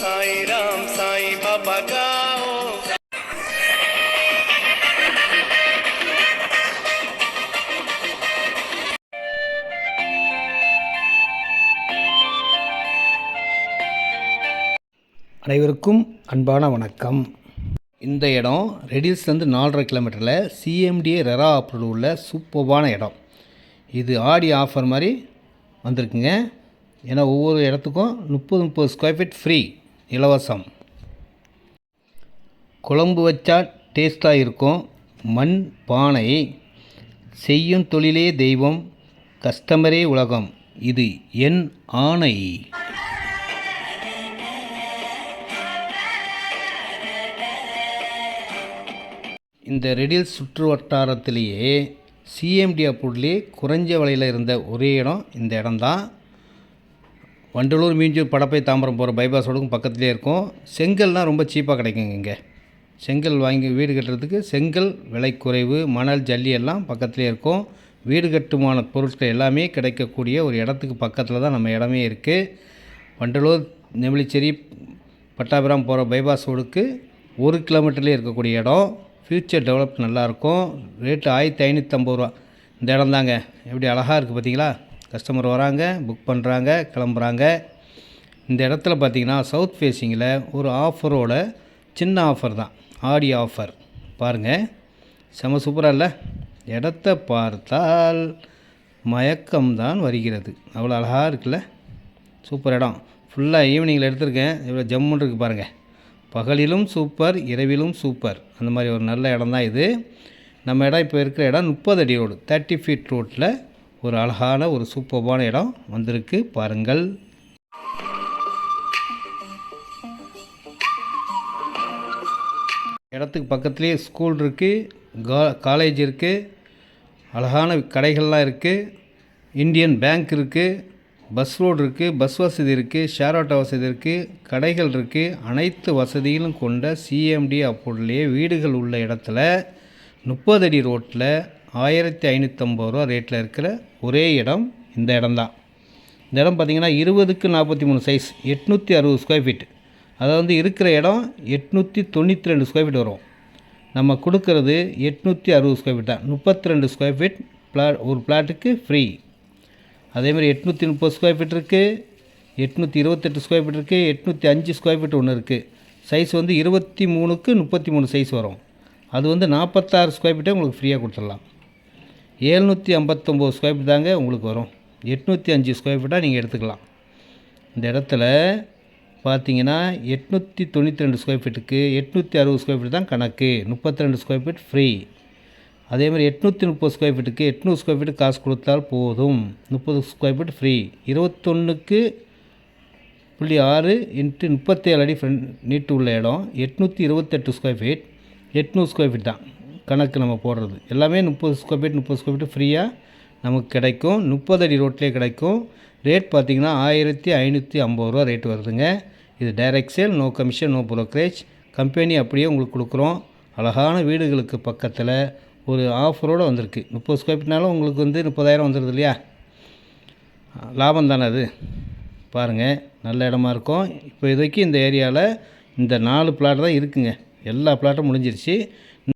சாய் ராம் சாய் பாபா காவோ அனைவருக்கும் அன்பான வணக்கம். இந்த இடம் ரெடியூஸ்லேருந்து நாலரை கிலோமீட்டரில் சிஎம்டிஏ ரெரா அப்ரூவல் உள்ள சூப்பர்பான இடம். இது ஆடி ஆஃபர் மாதிரி வந்திருக்குங்க. ஏன்னா ஒவ்வொரு இடத்துக்கும் முப்பது முப்பது ஸ்கொயர் ஃபீட் ஃப்ரீ இலவசம். குழம்பு வச்சா டேஸ்ட்டாக இருக்கும். மண் பானை செய்யும் தொழிலே தெய்வம் கஸ்டமரே உலகம். இது என் ஆணை. இந்த ரெடில் சுற்று வட்டாரத்திலேயே சிஎம்டி அப்ரூவ்லேயே குறைஞ்ச விலையில் இருந்த ஒரே இடம் இந்த இடம்தான். வண்டலூர் மீஞ்சூர் படப்பை தாம்பரம் போகிற பைபாஸ் ரோடுக்கும் பக்கத்துலேயே இருக்கும். செங்கல்லாம் ரொம்ப சீப்பாக கிடைக்குங்க இங்கே. செங்கல் வாங்கி வீடு கட்டுறதுக்கு செங்கல் விலை குறைவு மணல் ஜல்லி எல்லாம் பக்கத்துலேயே இருக்கும். வீடு கட்டுமான பொருட்கள் எல்லாமே கிடைக்கக்கூடிய ஒரு இடத்துக்கு பக்கத்தில் தான் நம்ம இடமே இருக்குது வண்டலூர் நெமிலிச்சேரி பட்டாபிராம் போகிற பைபாஸ் ரோடுக்கு ஒரு கிலோமீட்டர்லேயே இருக்கக்கூடிய இடம். ஃப்யூச்சர் டெவலப் நல்லாயிருக்கும் ரேட்டு ஆயிரத்தி ஐநூற்றம்பது ரூபா. இந்த இடம் தாங்க எப்படி அழகாக இருக்குது பார்த்தீங்களா கஸ்டமர் வராங்க புக் பண்ணுறாங்க கிளம்புறாங்க. இந்த இடத்துல பார்த்தீங்கன்னா சவுத் ஃபேஸிங்கில் ஒரு ஆஃபரோட சின்ன ஆஃபர் தான். ஆடி ஆஃபர் பாருங்கள் செம சூப்பராக இல்லை? இடத்த பார்த்தால் மயக்கம்தான் வருகிறது. அவ்வளோ அழகாக இருக்குல்ல? சூப்பர் இடம். ஃபுல்லாக ஈவினிங்கில் எடுத்திருக்கேன். இவ்வளோ ஜம்முன்னு இருக்குது பாருங்கள் பகலிலும் சூப்பர் இரவிலும் சூப்பர் அந்த மாதிரி ஒரு நல்ல இடம் தான் இது. நம்ம இடம் இப்போ இருக்கிற இடம் முப்பது அடி ரோடு தேர்ட்டி ஃபீட் ரோட்டில் ஒரு அழகான ஒரு சூப்பர்பான இடம் வந்திருக்கு. பாருங்கள். இடத்துக்கு பக்கத்துலேயே ஸ்கூல் இருக்குது கா காலேஜ் இருக்குது அழகான கடைகள்லாம் இருக்குது இந்தியன் பேங்க் இருக்குது பஸ் ரோடு இருக்குது பஸ் வசதி இருக்குது ஷேர் ஆட்டோ வசதி இருக்குது கடைகள் இருக்குது அனைத்து வசதிகளும் கொண்ட சிஎம்டி அப்போதுலேயே வீடுகள் உள்ள இடத்துல முப்பது அடி ரோட்டில் ஆயிரத்தி ஐநூற்றம்பது ரூபா ரேட்டில் இருக்கிற ஒரே இடம் இந்த இடம்தான். இந்த இடம் பார்த்திங்கன்னா இருபதுக்கு நாற்பத்தி மூணு சைஸ் எட்நூற்றி அறுபது ஸ்கொயர் ஃபீட் அதாவது இருக்கிற இடம் எட்நூற்றி தொண்ணூற்றி ரெண்டு ஸ்கொயர் ஃபீட் வரும். நம்ம கொடுக்கறது எட்நூற்றி அறுபது ஸ்கொயர் ஃபீட் தான். முப்பத்தி ரெண்டு ஸ்கொயர் ஃபீட் ப்ளாட் ஒரு பிளாட்டுக்கு ஃப்ரீ அதேமாதிரி எட்நூற்றி முப்பது ஸ்கொயர் ஃபீட் இருக்குது எட்நூற்றி இருபத்தெட்டு ஸ்கொயர் ஃபீட் இருக்குது எட்நூற்றி அஞ்சு ஸ்கொயர் ஃபீட் ஒன்று இருக்குது சைஸ் வந்து இருபத்தி மூணுக்கு முப்பத்தி மூணு சைஸ் வரும். அது வந்து நாற்பத்தாறு ஸ்கொயர் ஃபீட்டே உங்களுக்கு ஃப்ரீயாக கொடுத்துடலாம். ஏழ்நூற்றி ஐம்பத்தொம்போது ஸ்கொயர் ஃபீட் தாங்க உங்களுக்கு வரும். எட்நூற்றி அஞ்சு ஸ்கொயர் ஃபீட்டாக நீங்கள் எடுத்துக்கலாம். இந்த இடத்துல பார்த்தீங்கன்னா எட்நூற்றி தொண்ணூற்றி ரெண்டு ஸ்கொயர் ஃபீட்டுக்கு எட்நூற்றி அறுபது ஸ்கொயர் ஃபீட் தான் கணக்கு. முப்பத்தி ரெண்டு ஸ்கொயர் ஃபீட் ஃப்ரீ அதே மாதிரி எட்நூற்றி முப்பது ஸ்கொயர் ஃபீட்டுக்கு எட்நூறு ஸ்கொயர் ஃபீட்டு காசு கொடுத்தால் போதும். முப்பது ஸ்கொயர் ஃபீட் ஃப்ரீ இருபத்தொன்றுக்கு புள்ளி ஆறு இன்ட்டு முப்பத்தேழு அடி ஃப்ரெண்ட் நீட்டு உள்ள இடம். எட்நூற்றி இருபத்தெட்டு ஸ்கொயர் ஃபீட் எட்நூறு ஸ்கொயர் ஃபீட் தான். கணக்கு நம்ம போடுறது. எல்லாமே முப்பது ஸ்கொயர் ஃபீட் முப்பது ஸ்கொயர் ஃபீட் ஃப்ரீயாக நமக்கு கிடைக்கும். முப்பது அடி ரோட்லேயே கிடைக்கும். ரேட் பார்த்திங்கன்னா ஆயிரத்தி ஐநூற்றி ஐம்பது ரூபா ரேட் வருதுங்க. இது direct sale no commission no brokerage company அப்படியே உங்களுக்கு கொடுக்குறோம். அழகான வீடுகளுக்கு பக்கத்தில் ஒரு ஆஃபரோடு வந்திருக்கு. முப்பது ஸ்கொயர் ஃபீட்னாலும் உங்களுக்கு வந்து முப்பதாயிரம் வந்துடுது இல்லையா? லாபம் தானே அது? பாருங்கள் நல்ல இடமா இருக்கும். இப்போ இதுக்கு இந்த ஏரியாவில் இந்த நாலு பிளாட் தான் இருக்குங்க. எல்லா பிளாட்டும் முடிஞ்சிருச்சு.